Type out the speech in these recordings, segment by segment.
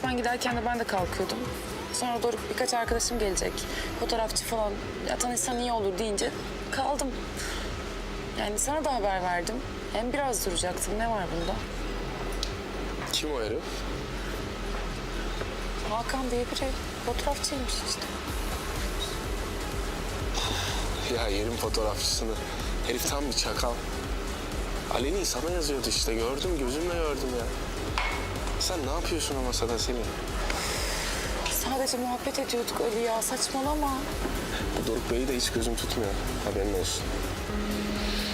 öğretmen giderken de ben de kalkıyordum. Sonra Doruk birkaç arkadaşım gelecek. Fotoğrafçı falan. Ya tanışsan iyi olur deyince kaldım. Yani sana da haber verdim. Hem biraz duracaktım. Ne var bunda? Kim o herif? Hakan diye biri fotoğrafçıymış işte. Ya yerin fotoğrafçısını. Herif tam bir çakal. Aleni sana yazıyordu işte. Gördüm, gözümle gördüm ya. Sen ne yapıyorsun o masada Selin? Sadece muhabbet ediyorduk Ali ya. Saçmalama. Bu Doruk Bey'i de hiç gözüm tutmuyor. Haberin olsun.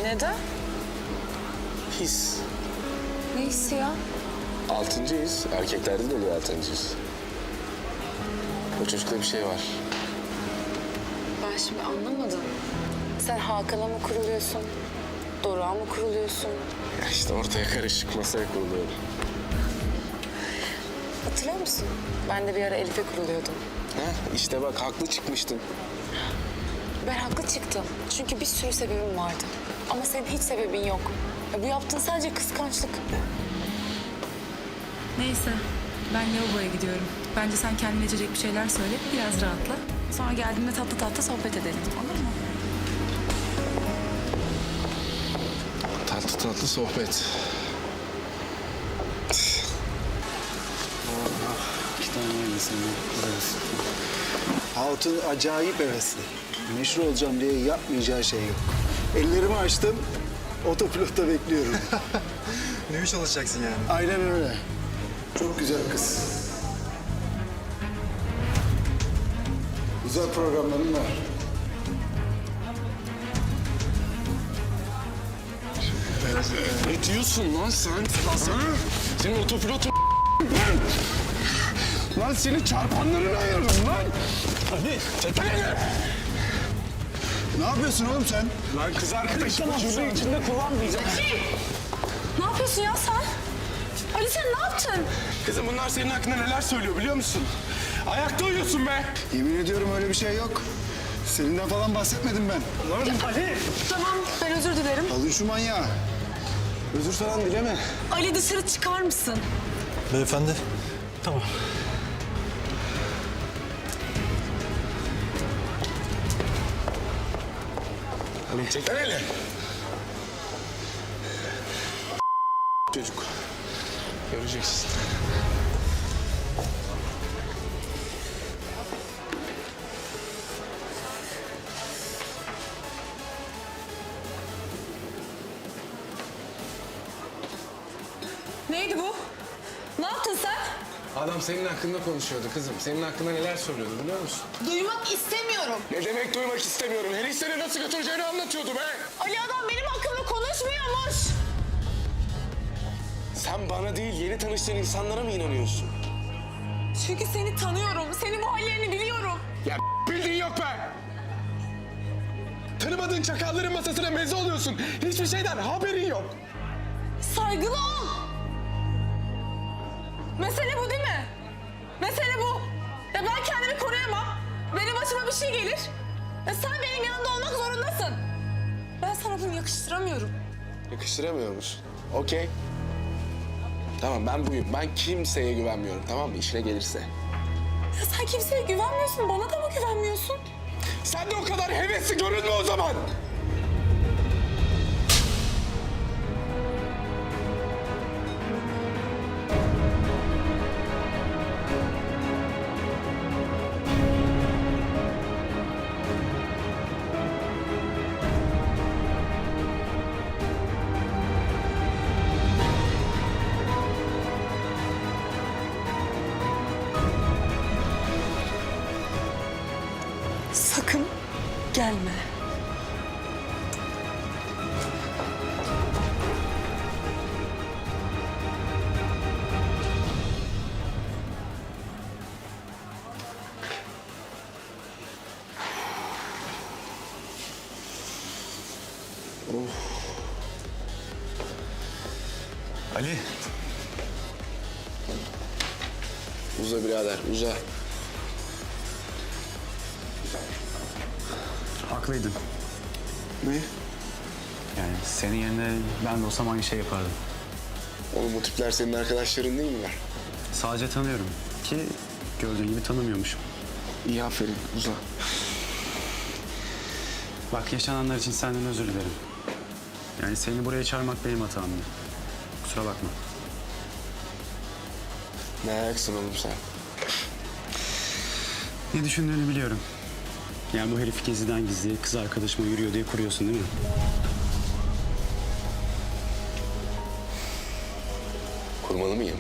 Neden? His. Ne hissi ya? Altıncı his. Erkeklerde de oluyor altıncı his. O çocukta bir şey var. Ben şimdi anlamadım. Sen Hakan'a mı kuruluyorsun? Doruk'a mı kuruluyorsun? Ya işte ortaya karışık masaya kuruluyor. Hatırlıyor musun? Ben de bir ara Elif'e kuruluyordum. Ha, işte bak haklı çıkmıştın. Ben haklı çıktım. Çünkü bir sürü sebebim vardı. Ama senin hiç sebebin yok. Ya bu yaptığın sadece kıskançlık. Neyse, ben lavaboya gidiyorum. Bence sen kendine içecek bir şeyler söyle, biraz rahatla. Sonra geldiğimde tatlı tatlı sohbet edelim, olur mu? Tatlı tatlı sohbet. Evet. Hatun acayip hevesli. Meşhur olacağım diye yapmayacağı şey yok. Ellerimi açtım, otopilotta bekliyorum. Ne iş çalışacaksın yani? Aynen öyle. Çok güzel kız. Güzel programlarım var. Ne diyorsun lan sen? Ha? Senin otopilotun Lan senin çarpanlarını ayırdım lan. Hadi çek elini. Ne yapıyorsun oğlum sen? Lan kız arkadaşım çocuğu içinde kullanmayacaksın. Ne yapıyorsun ya sen? Ali sen ne yaptın? Kızım bunlar senin hakkında neler söylüyor biliyor musun? Ayakta uyuyorsun be. Yemin ediyorum öyle bir şey yok. Seninle falan bahsetmedim ben. Tamam, ben özür dilerim. Alın şu manyağı. Özür falan dileme. Ali dışarı çıkar mısın? Beyefendi. Tamam. Çek lan elini. Çocuk. Göreceksin. Neydi bu? Adam senin hakkında konuşuyordu kızım. Senin hakkında neler söylüyordu biliyor musun? Duymak istemiyorum. Ne demek duymak istemiyorum. Her seni nasıl götüreceğini anlatıyordu be. Ali adam benim hakkımda konuşmuyormuş. Sen bana değil yeni tanıştığın insanlara mı inanıyorsun? Çünkü seni tanıyorum, senin bu hallerini biliyorum. Ya bildiğin yok be. Tanımadığın çakalların masasına meze oluyorsun. Hiçbir şeyden haberin yok. Saygılı ol. Mesele bu değil mi? Başıma bir şey gelir. Ya sen benim yanımda olmak zorundasın. Ben sana bunu yakıştıramıyorum. Yakıştıramıyor musun? Okey. Tamam ben buyum. Ben kimseye güvenmiyorum tamam mı? İşine gelirse. Ya sen kimseye güvenmiyorsun, bana da mı güvenmiyorsun? Sen de o kadar hevesli görünme o zaman. Sakın gelme. Ali. Uza birader uza. Haklıydın. Ne? Yani senin yerine ben de olsam aynı şey yapardım. Oğlum bu tipler senin arkadaşların değil mi? Sadece tanıyorum. ki gördüğün gibi tanımıyormuşum. İyi aferin uza. Bak yaşananlar için senden özür dilerim. Yani seni buraya çağırmak benim hatamdı. Kusura bakma. Ne ayaksın oğlum sen? Ne düşündüğünü biliyorum. Yani bu herif gizliden gizliye kız arkadaşıma yürüyor diye kuruyorsun değil mi? Kurmalı mıyım?